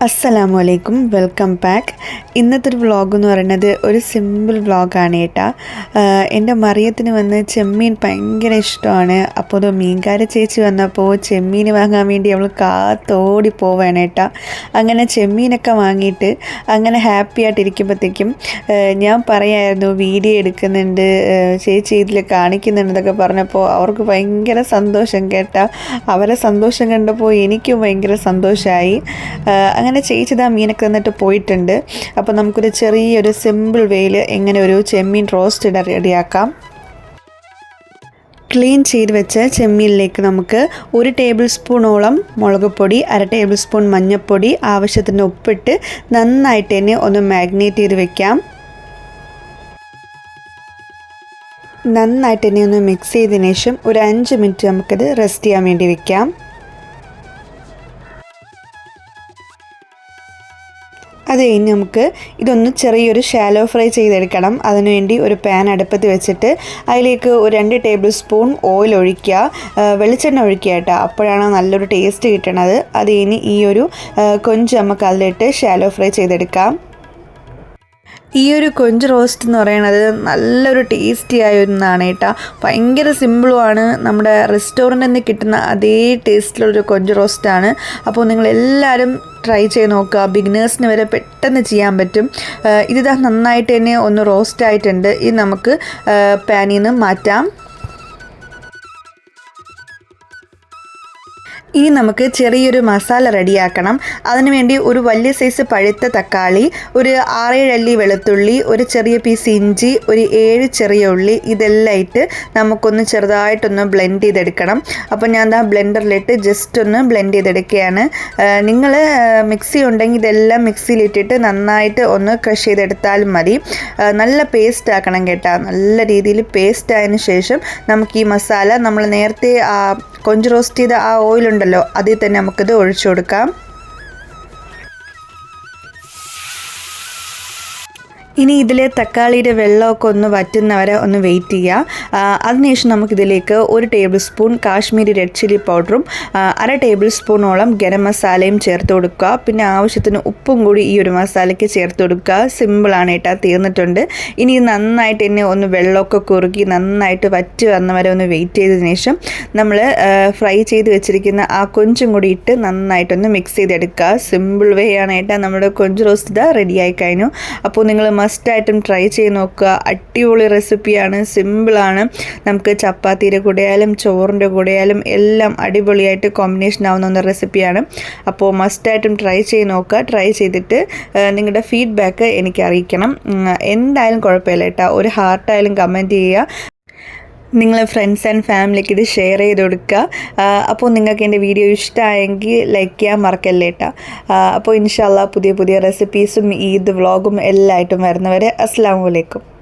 അസ്സലാമു അലൈക്കും welcome back ഇന്നത്തെ ഒരു വ്ളോഗ് എന്ന് പറയുന്നത് ഒരു സിമ്പിൾ വ്ളോഗാണ് കേട്ടാ എന്റെ മറിയത്തിന് വന്ന് ചെമ്മീൻ ഭയങ്കര ഇഷ്ടമാണ്. അപ്പോൾ അത് മീൻകാര ചേച്ചി വന്നപ്പോൾ ചെമ്മീൻ വാങ്ങാൻ വേണ്ടി അവൾ കാത്തോടി പോവാണ് കേട്ടാ അങ്ങനെ ചെമ്മീനൊക്കെ വാങ്ങിയിട്ട് അങ്ങനെ ഹാപ്പി ആയിട്ടിരിക്കുമ്പോഴത്തേക്കും ഞാൻ പറയായിരുന്നു വീഡിയോ എടുക്കുന്നുണ്ട് ചേച്ചി ഇതിൽ കാണിക്കുന്നുണ്ടെന്നൊക്കെ പറഞ്ഞപ്പോൾ അവർക്ക് ഭയങ്കര സന്തോഷം കേട്ടാ. അവരെ സന്തോഷം കണ്ടപ്പോൾ എനിക്കും ഭയങ്കര സന്തോഷമായി അങ്ങനെ ചേച്ചി ദാ മീനൊക്കെ തന്നിട്ട് പോയിട്ടുണ്ട്. അപ്പോൾ നമുക്കൊരു ചെറിയൊരു സിമ്പിൾ വേയിൽ എങ്ങനെ ഒരു ചെമ്മീൻ റോസ്റ്റ് ഇട റെഡിയാക്കാം. ക്ലീൻ ചെയ്ത് വെച്ച ചെമ്മീനിലേക്ക് നമുക്ക് ഒരു ടേബിൾ സ്പൂണോളം മുളക് പൊടി അര ടേബിൾ സ്പൂൺ മഞ്ഞൾപ്പൊടി ആവശ്യത്തിന് ഉപ്പിട്ട് നന്നായിട്ട് തന്നെ ഒന്ന് മാഗ്നേറ്റ് ചെയ്ത് വെക്കാം. നന്നായിട്ട് തന്നെ ഒന്ന് മിക്സ് ചെയ്തതിനു ശേഷം ഒരു അഞ്ച് മിനിറ്റ് നമുക്കത് റെസ്റ്റ് ചെയ്യാൻ വേണ്ടി വെക്കാം. അത് കഴിഞ്ഞ് നമുക്ക് ഇതൊന്ന് ചെറിയൊരു ഷാലോ ഫ്രൈ ചെയ്തെടുക്കണം. അതിനുവേണ്ടി ഒരു പാൻ അടുപ്പത്ത് വെച്ചിട്ട് അതിലേക്ക് ഒരു രണ്ട് ടേബിൾ സ്പൂൺ ഓയിൽ ഒഴിക്കുക. വെളിച്ചെണ്ണ ഒഴിക്കുക കേട്ടോ. അപ്പോഴാണ് നല്ലൊരു ടേസ്റ്റ് കിട്ടണത്. അത് കഴിഞ്ഞ് ഈ ഒരു കൊഞ്ച് നമുക്ക് അതിലിട്ട് ഷാലോ ഫ്രൈ ചെയ്തെടുക്കാം. ഈ ഒരു കൊഞ്ച് റോസ്റ്റ് എന്ന് പറയുന്നത് നല്ലൊരു ടേസ്റ്റി ആയ ഒന്നാണ് കേട്ടോ ഭയങ്കര സിമ്പിളുമാണ് നമ്മുടെ റെസ്റ്റോറന്റിൽ നിന്ന് കിട്ടുന്ന അതേ ടേസ്റ്റിലുള്ളൊരു കൊഞ്ച് റോസ്റ്റാണ് അപ്പോൾ നിങ്ങൾ എല്ലാവരും ട്രൈ ചെയ്ത് നോക്കുക. ബിഗിനേഴ്സിന് വരെ പെട്ടെന്ന് ചെയ്യാൻ പറ്റും. ഇത് ഇതിതാ നന്നായിട്ട് തന്നെ ഒന്ന് റോസ്റ്റ് ആയിട്ടുണ്ട്. ഇത് നമുക്ക് പാനിൽ നിന്ന് മാറ്റാം. ഇനി നമുക്ക് ചെറിയൊരു മസാല റെഡിയാക്കണം. അതിനുവേണ്ടി ഒരു വലിയ സൈസ് പഴുത്ത തക്കാളി ഒരു ആറേഴ് അല്ലി വെളുത്തുള്ളി ഒരു ചെറിയ പീസ് ഇഞ്ചി ഒരു ഏഴ് ചെറിയ ഉള്ളി ഇതെല്ലാം ഇട്ട് നമുക്കൊന്ന് ചെറുതായിട്ടൊന്ന് ബ്ലെൻഡ് ചെയ്തെടുക്കണം. അപ്പോൾ ഞാൻ ആ ബ്ലെൻഡറിലിട്ട് ജസ്റ്റ് ഒന്ന് ബ്ലെൻഡ് ചെയ്തെടുക്കുകയാണ്. നിങ്ങൾ മിക്സി ഉണ്ടെങ്കിൽ ഇതെല്ലാം മിക്സിയിലിട്ടിട്ട് നന്നായിട്ട് ഒന്ന് ക്രഷ് ചെയ്തെടുത്താലും മതി. നല്ല പേസ്റ്റ് ആക്കണം കേട്ടോ. നല്ല രീതിയിൽ പേസ്റ്റ് ആയതിനു ശേഷം നമുക്ക് ഈ മസാല നമ്മൾ നേരത്തെ കൊഞ്ച് റോസ്റ്റ് ചെയ്ത ആ ഓയിലുണ്ടല്ലോ അതിൽ തന്നെ നമുക്കിത് ഒഴിച്ചു കൊടുക്കാം. ഇനി ഇതിലെ തക്കാളിയുടെ വെള്ളമൊക്കെ ഒന്ന് വറ്റുന്നവരെ ഒന്ന് വെയിറ്റ് ചെയ്യുക. അതിനുശേഷം നമുക്കിതിലേക്ക് ഒരു table spoon Kashmiri red chilli പൗഡറും അര ടേബിൾ സ്പൂണോളം ഗരം മസാലയും ചേർത്ത് കൊടുക്കുക. പിന്നെ ആവശ്യത്തിന് ഉപ്പും കൂടി ഈ ഒരു മസാലയ്ക്ക് ചേർത്ത് കൊടുക്കുക. സിമ്പിളാണ് കേട്ടോ തീർന്നിട്ടുണ്ട്. ഇനി നന്നായിട്ട് തന്നെ ഒന്ന് വെള്ളമൊക്കെ കുറുക്കി നന്നായിട്ട് വറ്റ് വന്നവരെ ഒന്ന് വെയിറ്റ് ചെയ്തതിന് ശേഷം നമ്മൾ ഫ്രൈ ചെയ്ത് വെച്ചിരിക്കുന്ന ആ കൊഞ്ചും കൂടി ഇട്ട് നന്നായിട്ടൊന്ന് മിക്സ് ചെയ്തെടുക്കുക. സിമ്പിൾ വേ ആണ് കേട്ടോ നമ്മുടെ കൊഞ്ച് റോസ്റ്റ് ഇതാ റെഡി ആയി കഴിഞ്ഞു. അപ്പോൾ നിങ്ങൾ മസ്റ്റായിട്ടും ട്രൈ ചെയ്ത് നോക്കുക. അടിപൊളി റെസിപ്പിയാണ് സിമ്പിളാണ് നമുക്ക് ചപ്പാത്തിയുടെ കൂടെയായാലും ചോറിന്റെ കൂടെയായാലും എല്ലാം അടിപൊളിയായിട്ട് കോമ്പിനേഷൻ ആവുന്ന ഒന്ന് റെസിപ്പിയാണ് അപ്പോൾ മസ്റ്റായിട്ടും ട്രൈ ചെയ്ത് നോക്കുക. ട്രൈ ചെയ്തിട്ട് നിങ്ങളുടെ ഫീഡ്ബാക്ക് എനിക്ക് അറിയിക്കണം. എന്തായാലും കുഴപ്പമില്ല കേട്ടോ. ഒരു ഹാർട്ടായാലും കമന്റ് ചെയ്യുക. നിങ്ങൾ ഫ്രണ്ട്സ് ആൻഡ് ഫാമിലിക്ക് ഇത് ഷെയർ ചെയ്ത് കൊടുക്കുക. അപ്പോൾ നിങ്ങൾക്ക് എന്റെ വീഡിയോ ഇഷ്ടമായെങ്കിൽ ലൈക്ക് ചെയ്യാൻ മറക്കല്ലേ കേട്ടോ അപ്പോൾ ഇൻഷാല്ല പുതിയ പുതിയ റെസിപ്പീസും ഈദ് വ്ളോഗും എല്ലായിട്ടും വരുന്നവരെ അസ്സാം വലൈക്കും